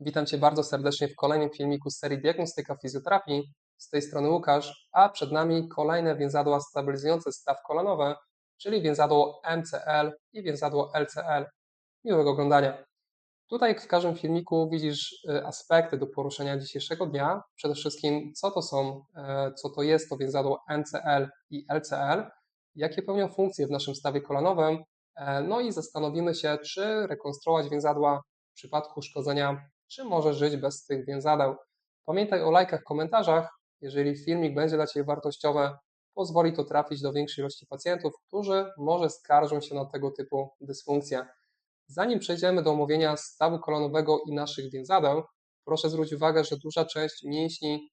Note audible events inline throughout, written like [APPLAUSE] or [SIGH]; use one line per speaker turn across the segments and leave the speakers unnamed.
Witam Cię bardzo serdecznie w kolejnym filmiku z serii Diagnostyka Fizjoterapii. Z tej strony Łukasz, a przed nami kolejne więzadła stabilizujące staw kolanowy, czyli więzadło MCL i więzadło LCL. Miłego oglądania. Tutaj w każdym filmiku widzisz y, aspekty do poruszenia dzisiejszego dnia. Przede wszystkim, co to są, e, co to jest to więzadło MCL i LCL, jakie pełnią funkcje w naszym stawie kolanowym, e, no i zastanowimy się, czy rekonstruować więzadła w przypadku uszkodzenia czy możesz żyć bez tych więzadeł. Pamiętaj o lajkach, komentarzach. Jeżeli filmik będzie dla Ciebie wartościowy, pozwoli to trafić do większej ilości pacjentów, którzy może skarżą się na tego typu dysfunkcje. Zanim przejdziemy do omówienia stawu kolonowego i naszych więzadeł, proszę zwrócić uwagę, że duża część mięśni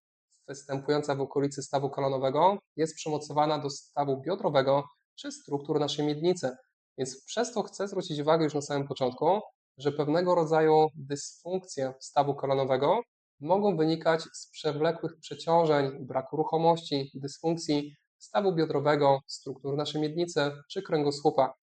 występująca w okolicy stawu kolonowego jest przymocowana do stawu biodrowego czy struktur naszej miednicy. Więc przez to chcę zwrócić uwagę już na samym początku, że pewnego rodzaju dysfunkcje stawu kolanowego mogą wynikać z przewlekłych przeciążeń, braku ruchomości, dysfunkcji stawu biodrowego, struktur naszej miednicy czy kręgosłupa.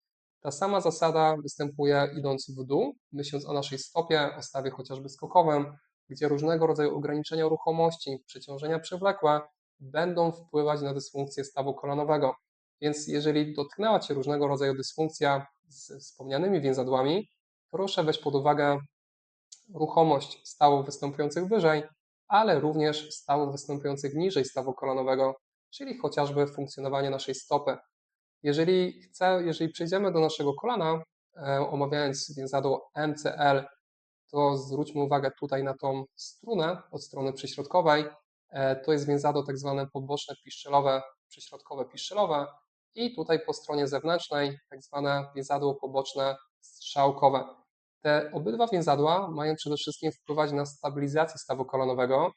Ta sama zasada występuje idąc w dół, myśląc o naszej stopie, o stawie chociażby skokowym, gdzie różnego rodzaju ograniczenia ruchomości, przeciążenia przewlekłe będą wpływać na dysfunkcję stawu kolanowego. Więc jeżeli dotknęła Cię różnego rodzaju dysfunkcja z wspomnianymi więzadłami, proszę weź pod uwagę ruchomość stawów występujących wyżej, ale również stawów występujących niżej stawu kolanowego, czyli chociażby funkcjonowanie naszej stopy. Jeżeli, chcę, jeżeli przejdziemy do naszego kolana, e, omawiając więzadło MCL, to zwróćmy uwagę tutaj na tą strunę od strony przyśrodkowej. E, to jest więzadło tak zwane poboczne piszczelowe, przyśrodkowe piszczelowe i tutaj po stronie zewnętrznej tak zwane więzadło poboczne strzałkowe. Te obydwa więzadła mają przede wszystkim wpływać na stabilizację stawu kolonowego,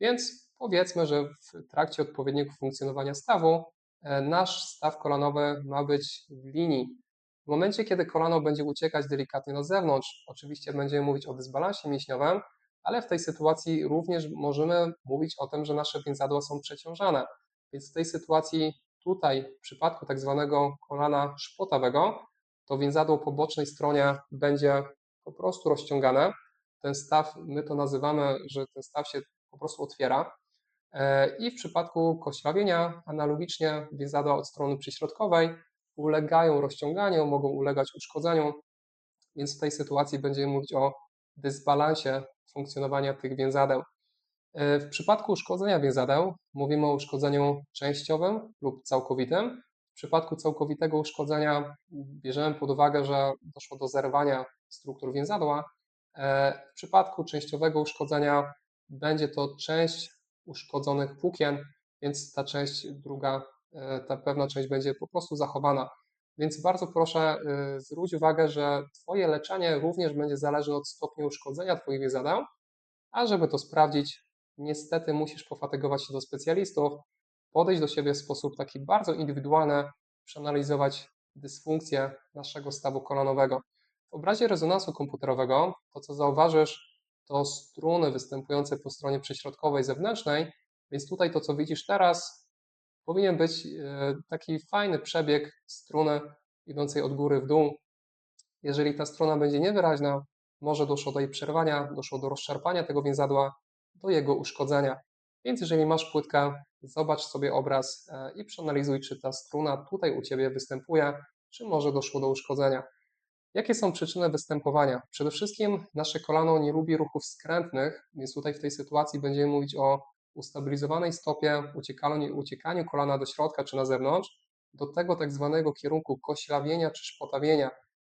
więc powiedzmy, że w trakcie odpowiedniego funkcjonowania stawu e, nasz staw kolonowy ma być w linii. W momencie, kiedy kolano będzie uciekać delikatnie na zewnątrz, oczywiście będziemy mówić o dysbalansie mięśniowym, ale w tej sytuacji również możemy mówić o tym, że nasze więzadła są przeciążane. Więc w tej sytuacji tutaj, w przypadku tak zwanego kolana szpotawego, to więzadło po bocznej stronie będzie po prostu rozciągane. Ten staw, my to nazywamy, że ten staw się po prostu otwiera. E, I w przypadku koślawienia analogicznie więzadła od strony przyśrodkowej ulegają rozciąganiu, mogą ulegać uszkodzeniu, więc w tej sytuacji będziemy mówić o dysbalansie funkcjonowania tych więzadeł. E, w przypadku uszkodzenia więzadeł mówimy o uszkodzeniu częściowym lub całkowitym. W przypadku całkowitego uszkodzenia bierzemy pod uwagę, że doszło do zerwania struktur więzadła. E, w przypadku częściowego uszkodzenia będzie to część uszkodzonych płókien, więc ta część druga, e, ta pewna część będzie po prostu zachowana. Więc bardzo proszę e, zwróć uwagę, że Twoje leczenie również będzie zależne od stopnia uszkodzenia Twoich więzadeł, a żeby to sprawdzić, niestety musisz pofatygować się do specjalistów, podejść do siebie w sposób taki bardzo indywidualny, przeanalizować dysfunkcję naszego stawu kolanowego. W obrazie rezonansu komputerowego to, co zauważysz, to struny występujące po stronie prześrodkowej zewnętrznej, więc tutaj to, co widzisz teraz, powinien być e, taki fajny przebieg struny idącej od góry w dół. Jeżeli ta strona będzie niewyraźna, może doszło do jej przerwania, doszło do rozszarpania tego więzadła, do jego uszkodzenia. Więc jeżeli masz płytkę, zobacz sobie obraz e, i przeanalizuj, czy ta struna tutaj u Ciebie występuje, czy może doszło do uszkodzenia. Jakie są przyczyny występowania? Przede wszystkim nasze kolano nie lubi ruchów skrętnych, więc tutaj w tej sytuacji będziemy mówić o ustabilizowanej stopie, uciekaniu, kolana do środka czy na zewnątrz, do tego tak zwanego kierunku koślawienia czy szpotawienia.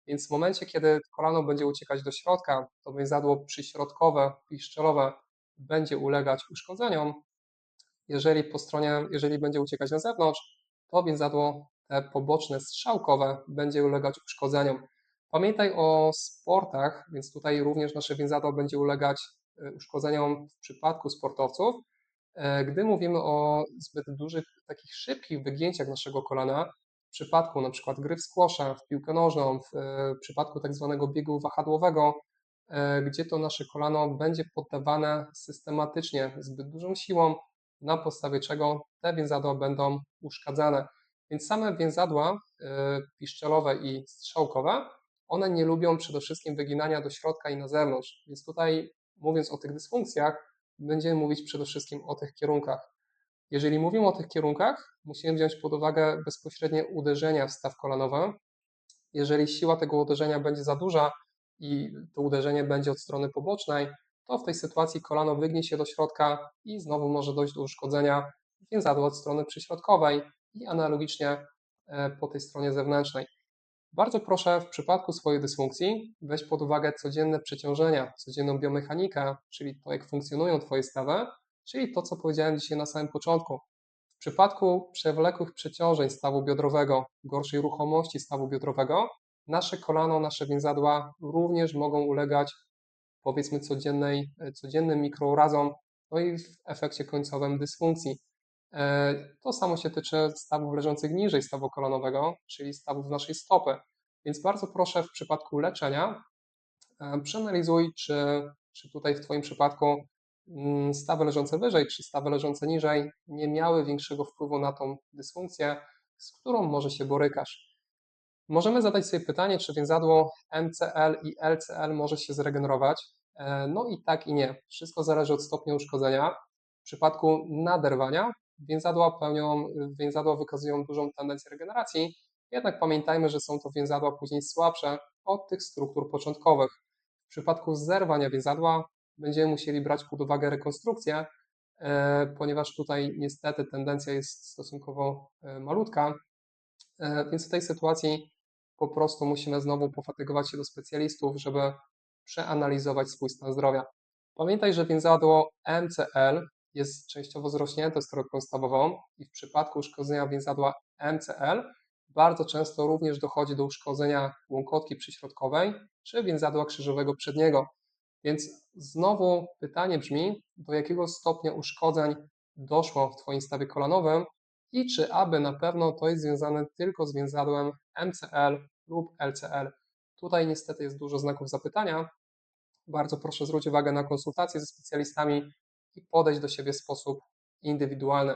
Więc w momencie, kiedy kolano będzie uciekać do środka, to więzadło przyśrodkowe, piszczelowe będzie ulegać uszkodzeniom. Jeżeli po stronie, jeżeli będzie uciekać na zewnątrz, to więzadło te poboczne strzałkowe będzie ulegać uszkodzeniom. Pamiętaj o sportach, więc tutaj również nasze więzadło będzie ulegać e, uszkodzeniom w przypadku sportowców. E, gdy mówimy o zbyt dużych, takich szybkich wygięciach naszego kolana, w przypadku na przykład gry w skłosza, w piłkę nożną, w e, przypadku tak zwanego biegu wahadłowego, gdzie to nasze kolano będzie poddawane systematycznie zbyt dużą siłą, na podstawie czego te więzadła będą uszkadzane. Więc same więzadła piszczelowe i strzałkowe one nie lubią przede wszystkim wyginania do środka i na zewnątrz, więc tutaj mówiąc o tych dysfunkcjach, będziemy mówić przede wszystkim o tych kierunkach. Jeżeli mówimy o tych kierunkach, musimy wziąć pod uwagę bezpośrednie uderzenia w staw kolanowy. Jeżeli siła tego uderzenia będzie za duża i to uderzenie będzie od strony pobocznej, to w tej sytuacji kolano wygnie się do środka i znowu może dojść do uszkodzenia więzadła od strony przyśrodkowej i analogicznie e, po tej stronie zewnętrznej. Bardzo proszę w przypadku swojej dysfunkcji weź pod uwagę codzienne przeciążenia, codzienną biomechanikę, czyli to, jak funkcjonują Twoje stawy, czyli to, co powiedziałem dzisiaj na samym początku. W przypadku przewlekłych przeciążeń stawu biodrowego, gorszej ruchomości stawu biodrowego, nasze kolano, nasze więzadła również mogą ulegać powiedzmy codziennej, codziennym mikrourazom, no i w efekcie końcowym dysfunkcji. E, to samo się tyczy stawów leżących niżej stawu kolonowego, czyli stawów naszej stopy. Więc bardzo proszę w przypadku leczenia e, przeanalizuj, czy, czy tutaj w Twoim przypadku mm, stawy leżące wyżej, czy stawy leżące niżej nie miały większego wpływu na tą dysfunkcję, z którą może się borykasz. Możemy zadać sobie pytanie, czy więzadło MCL i LCL może się zregenerować. E, no i tak i nie. Wszystko zależy od stopnia uszkodzenia. W przypadku naderwania Więzadła pełnią, więzadła wykazują dużą tendencję regeneracji, jednak pamiętajmy, że są to więzadła później słabsze od tych struktur początkowych. W przypadku zerwania więzadła będziemy musieli brać pod uwagę rekonstrukcję, e, ponieważ tutaj niestety tendencja jest stosunkowo e, malutka, e, więc w tej sytuacji po prostu musimy znowu pofatygować się do specjalistów, żeby przeanalizować swój stan zdrowia. Pamiętaj, że więzadło MCL jest częściowo zrośnięte strukturą stawową i w przypadku uszkodzenia więzadła MCL bardzo często również dochodzi do uszkodzenia łąkotki przyśrodkowej czy więzadła krzyżowego przedniego. Więc znowu pytanie brzmi, do jakiego stopnia uszkodzeń doszło w Twoim stawie kolanowym i czy aby na pewno to jest związane tylko z więzadłem MCL lub LCL. Tutaj niestety jest dużo znaków zapytania. Bardzo proszę zwrócić uwagę na konsultacje ze specjalistami, i podejść do siebie w sposób indywidualny.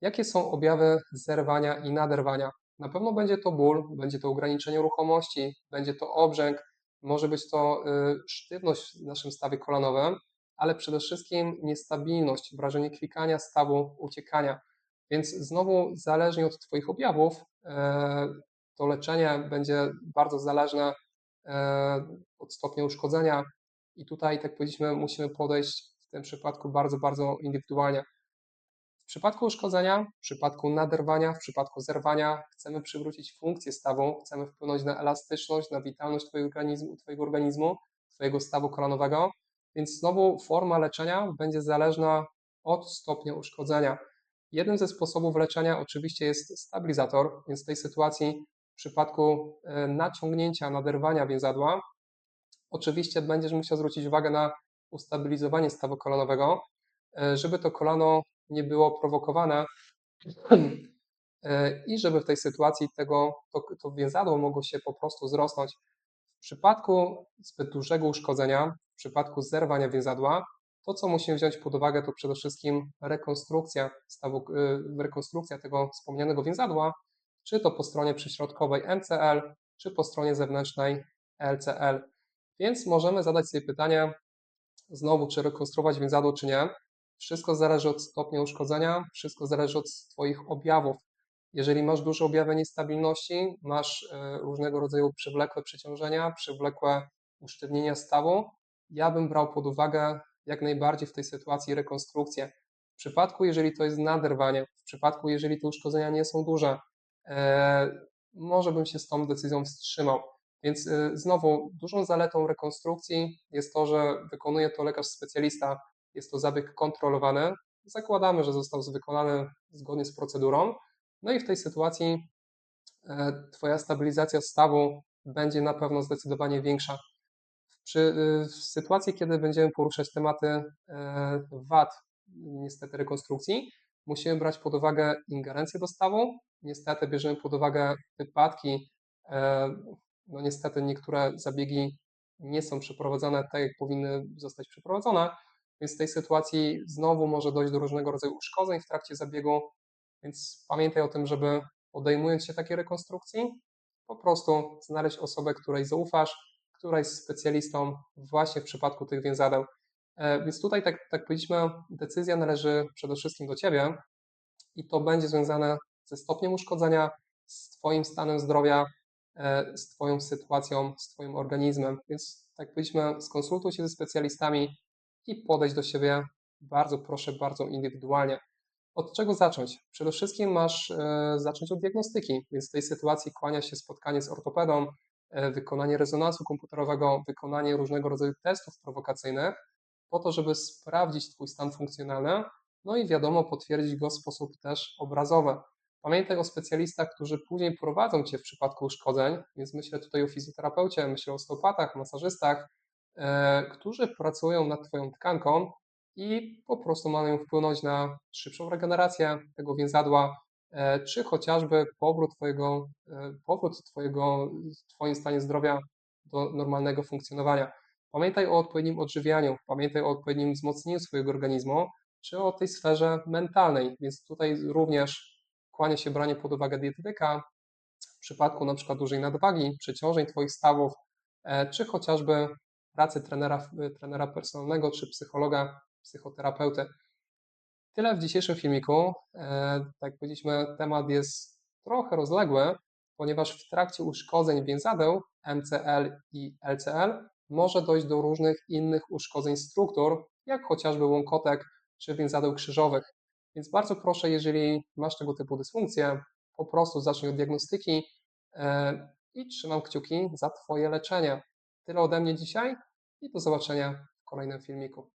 Jakie są objawy zerwania i naderwania? Na pewno będzie to ból, będzie to ograniczenie ruchomości, będzie to obrzęk, może być to y, sztywność w naszym stawie kolanowym, ale przede wszystkim niestabilność, wrażenie klikania stawu, uciekania. Więc znowu, zależnie od Twoich objawów, e, to leczenie będzie bardzo zależne e, od stopnia uszkodzenia. I tutaj, tak powiedzieliśmy, musimy podejść tym przypadku bardzo, bardzo indywidualnie. W przypadku uszkodzenia, w przypadku naderwania, w przypadku zerwania chcemy przywrócić funkcję stawu, chcemy wpłynąć na elastyczność, na witalność Twojego organizmu, twojego, organizmu, twojego stawu kolanowego, więc znowu forma leczenia będzie zależna od stopnia uszkodzenia. Jednym ze sposobów leczenia oczywiście jest stabilizator, więc w tej sytuacji w przypadku e, naciągnięcia, naderwania więzadła, oczywiście będziesz musiał zwrócić uwagę na ustabilizowanie stawu kolanowego, e, żeby to kolano nie było prowokowane [CLEARS THROAT] e, i żeby w tej sytuacji tego, to, to więzadło mogło się po prostu zrosnąć. W przypadku zbyt dużego uszkodzenia, w przypadku zerwania więzadła, to co musimy wziąć pod uwagę to przede wszystkim rekonstrukcja, stawu, e, rekonstrukcja tego wspomnianego więzadła, czy to po stronie przyśrodkowej MCL, czy po stronie zewnętrznej LCL. Więc możemy zadać sobie pytanie, znowu, czy rekonstruować więzadło, czy nie. Wszystko zależy od stopnia uszkodzenia, wszystko zależy od Twoich objawów. Jeżeli masz duże objawy niestabilności, masz e, różnego rodzaju przewlekłe przeciążenia, przewlekłe usztywnienia stawu, ja bym brał pod uwagę jak najbardziej w tej sytuacji rekonstrukcję. W przypadku, jeżeli to jest naderwanie, w przypadku, jeżeli te uszkodzenia nie są duże, e, może bym się z tą decyzją wstrzymał. Więc y, znowu dużą zaletą rekonstrukcji jest to, że wykonuje to lekarz specjalista. Jest to zabieg kontrolowany. Zakładamy, że został wykonany zgodnie z procedurą. No i w tej sytuacji e, Twoja stabilizacja stawu będzie na pewno zdecydowanie większa. Przy, y, w sytuacji, kiedy będziemy poruszać tematy e, wad, niestety rekonstrukcji, musimy brać pod uwagę ingerencję do stawu. Niestety bierzemy pod uwagę wypadki e, no niestety niektóre zabiegi nie są przeprowadzone tak, jak powinny zostać przeprowadzone, więc w tej sytuacji znowu może dojść do różnego rodzaju uszkodzeń w trakcie zabiegu, więc pamiętaj o tym, żeby podejmując się takiej rekonstrukcji, po prostu znaleźć osobę, której zaufasz, która jest specjalistą właśnie w przypadku tych więzadeł. E, Więc tutaj, tak, tak decyzja należy przede wszystkim do Ciebie i to będzie związane ze stopniem uszkodzenia, z Twoim stanem zdrowia, z Twoją sytuacją, z Twoim organizmem. Więc, tak jak powiedzieliśmy, skonsultuj się ze specjalistami i podejdź do siebie bardzo proszę, bardzo indywidualnie. Od czego zacząć? Przede wszystkim masz e, zacząć od diagnostyki, więc w tej sytuacji kłania się spotkanie z ortopedą, e, wykonanie rezonansu komputerowego, wykonanie różnego rodzaju testów prowokacyjnych, po to, żeby sprawdzić Twój stan funkcjonalny, no i wiadomo, potwierdzić go w sposób też obrazowy. Pamiętaj o specjalistach, którzy później prowadzą Cię w przypadku uszkodzeń, więc myślę tutaj o fizjoterapeucie, myślę o osteopatach, masażystach, e, którzy pracują nad Twoją tkanką i po prostu mają wpłynąć na szybszą regenerację tego więzadła, e, czy chociażby powrót Twojego, e, powrót twojego w Twoim stanie zdrowia do normalnego funkcjonowania. Pamiętaj o odpowiednim odżywianiu, pamiętaj o odpowiednim wzmocnieniu swojego organizmu, czy o tej sferze mentalnej, więc tutaj również kłania się branie pod uwagę dietetyka w przypadku na przykład dużej nadwagi, przeciążeń Twoich stawów, e, czy chociażby pracy trenera, trenera personalnego czy psychologa, psychoterapeuty. Tyle w dzisiejszym filmiku. E, tak jak powiedzieliśmy, temat jest trochę rozległy, ponieważ w trakcie uszkodzeń więzadeł MCL i LCL może dojść do różnych innych uszkodzeń struktur, jak chociażby łąkotek czy więzadeł krzyżowych. Więc bardzo proszę, jeżeli masz tego typu dysfunkcję, po prostu zacznij od diagnostyki e, i trzymam kciuki za Twoje leczenie. Tyle ode mnie dzisiaj i do zobaczenia w kolejnym filmiku.